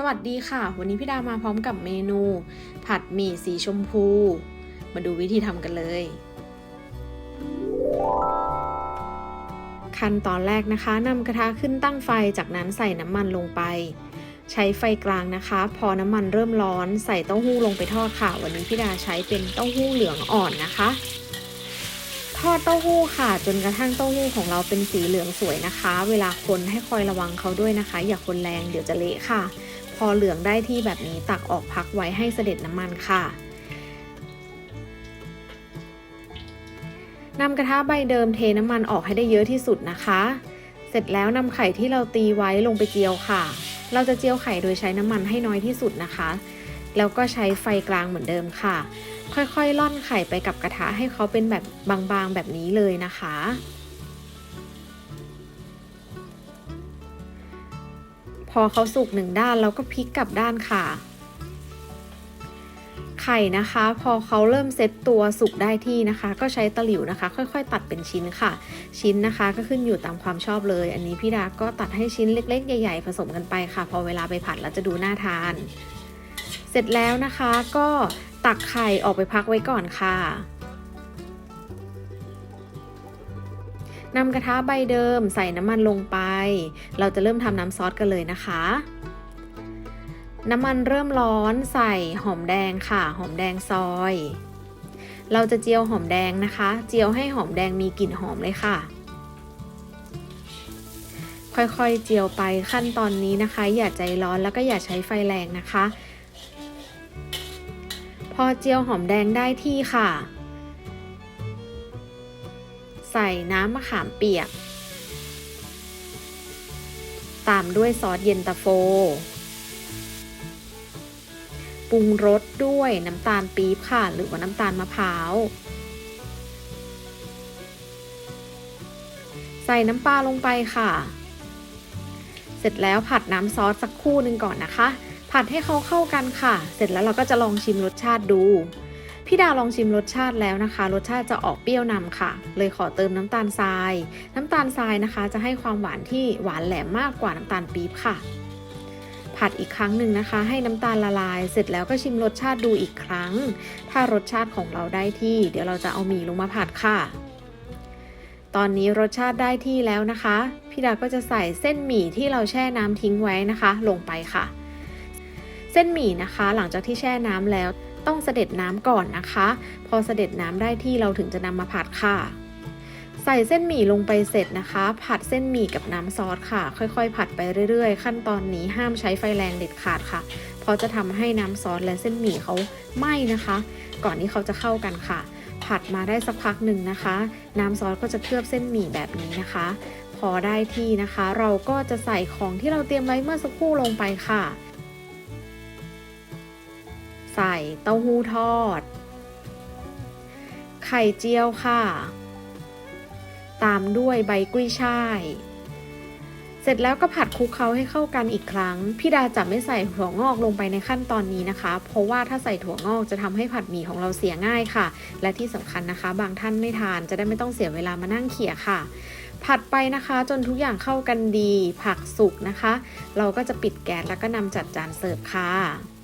สวัสดีค่ะ วันนี้พี่ดามาพร้อมกับเมนู ผัดหมี่สีชมพู มาดูวิธีทำกันเลย ขั้นตอนแรกนะคะนำกระทะขึ้นตั้งไฟจากนั้นใส่น้ำมันลงไป ใช้ไฟกลางนะคะ พอน้ำมันเริ่มร้อนใส่เต้าหู้ลงไปทอดค่ะ วันนี้พี่ดาใช้เป็นเต้าหู้เหลืองอ่อนนะคะ ทอดเต้าหู้ค่ะจนกระทั่งเต้าหู้ของเราเป็นสีเหลืองสวยนะคะ เวลาคนให้คอยระวังเขาด้วยนะคะ อย่าคนแรงเดี๋ยวจะเละค่ะ พอเหลืองได้ที่แบบนี้ตักออกพักไว้ให้เสด็จน้ำมันค่ะนำกระทะใบเดิมเทน้ำมันออกให้ได้เยอะที่สุดนะคะ เสร็จแล้วนำไข่ที่เราตีไว้ลงไปเจียวค่ะ เราจะเจียวไข่โดยใช้น้ำมันให้น้อยที่สุดนะคะ แล้วก็ใช้ไฟกลางเหมือนเดิมค่ะ ค่อยๆล่อนไข่ไปกับกระทะให้เขาเป็นแบบบางๆแบบนี้เลยนะคะ อเขาสุกหนึ่งด้านเราก็พลิกกลับด้านค่ะ ไข่นะคะ พอเขาเริ่มเซ็ตตัวสุกได้ที่นะคะ ก็ใช้ตะหลิวนะคะ ค่อยๆ ตัดเป็นชิ้นค่ะ ชิ้นนะคะก็ขึ้นอยู่ตามความชอบเลย อันนี้พี่ดาก็ตัดให้ชิ้นเล็ก ๆ ใหญ่ ๆ ผสมกันไปค่ะ พอเวลาไปผัดแล้วจะดูน่าทาน เสร็จแล้วนะคะก็ตักไข่ออกไปพักไว้ก่อนค่ะนำกระทะใบเดิมใส่น้ำมันลงไป เราจะเริ่มทำน้ำซอสกันเลยนะคะ น้ำมันเริ่มร้อนใส่หอมแดงค่ะ หอมแดงซอย เราจะเจียวหอมแดงนะคะ เจียวให้หอมแดงมีกลิ่นหอมเลยค่ะ ค่อยๆเจียวไปขั้นตอนนี้นะคะ อย่าใจร้อนแล้วก็อย่าใช้ไฟแรงนะคะ พอเจียวหอมแดงได้ที่ค่ะใส่น้ำมะขามเปียก ตามด้วยซอสเย็นตาโฟ ปรุงรสด้วยน้ำตาลปี๊บค่ะ หรือว่าน้ำตาลมะพร้าว ใส่น้ำปลาลงไปค่ะ เสร็จแล้วผัดน้ำซอสสักคู่หนึ่งก่อนนะคะ ผัดให้เขาเข้ากันค่ะ เสร็จแล้วเราก็จะลองชิมรสชาติดู พี่ดาลองชิมรสชาติแล้วนะคะ รสชาติจะออกเปรี้ยวนำค่ะ เลยขอเติมน้ำตาลทราย น้ำตาลทรายนะคะ จะให้ความหวานที่หวานแหลมมากกว่าน้ำตาลปี๊บค่ะ ผัดอีกครั้งหนึ่งนะคะ ให้น้ำตาลละลาย เสร็จแล้วก็ชิมรสชาติดูอีกครั้ง ถ้ารสชาติของเราได้ที่ เดี๋ยวเราจะเอาหมี่ลงมาผัดค่ะ ตอนนี้รสชาติได้ที่แล้วนะคะ พี่ดาก็จะใส่เส้นหมี่ที่เราแช่น้ำทิ้งไว้นะคะ ลงไปค่ะ เส้นหมี่นะคะ หลังจากที่แช่น้ำแล้ว ต้องเสด็จน้ำก่อนนะคะ พอเสด็จน้ำได้ที่เราถึงจะนำมาผัดค่ะ ใส่เส้นหมี่ลงไปเสร็จนะคะ ผัดเส้นหมี่กับน้ำซอสค่ะ ค่อยๆ ผัดไปเรื่อยๆ ขั้นตอนนี้ห้ามใช้ไฟแรงเด็ดขาดค่ะ เพราะจะทำให้น้ำซอสและเส้นหมี่เขาไหม้นะคะ ก่อนที่เขาจะเข้ากันค่ะ ผัดมาได้สักพักหนึ่งนะคะ น้ำซอสก็จะเคลือบเส้นหมี่แบบนี้นะคะ พอได้ที่นะคะ เราก็จะใส่ของที่เราเตรียมไว้เมื่อสักครู่ลงไปค่ะ ใส่เต้าหู้ทอด ไข่เจียวค่ะ ตามด้วยใบกุ้ยช่าย เสร็จแล้วก็ผัดคลุกเคล้าให้เข้ากันอีกครั้ง พี่ดาจะไม่ใส่ถั่วงอกลงไปในขั้นตอนนี้นะคะ เพราะว่าถ้าใส่ถั่วงอกจะทำให้ผัดหมี่ของเราเสียง่ายค่ะ และที่สำคัญนะคะ บางท่านไม่ทานจะได้ไม่ต้องเสียเวลามานั่งเขี่ยค่ะผัดไปนะคะจนทุกอย่างเข้ากันดีผักสุกนะคะ เราก็จะปิดแก๊สแล้วก็นำจัดจานเสิร์ฟค่ะ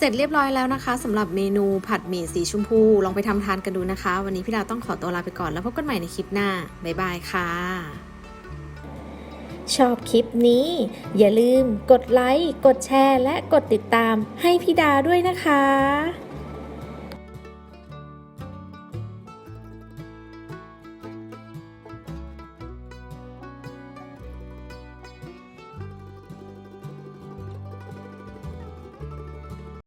เสร็จเรียบร้อยแล้วนะคะสำหรับเมนูผัดหมี่สีชมพู ลองไปทำทานกันดูนะคะ วันนี้พี่ดาวต้องขอตัวลาไปก่อนแล้วพบกันใหม่ในคลิปหน้า บ๊ายบายค่ะ ชอบคลิปนี้ อย่าลืมกดไลค์ กดแชร์ และกดติดตามให้พี่ดาด้วยนะคะ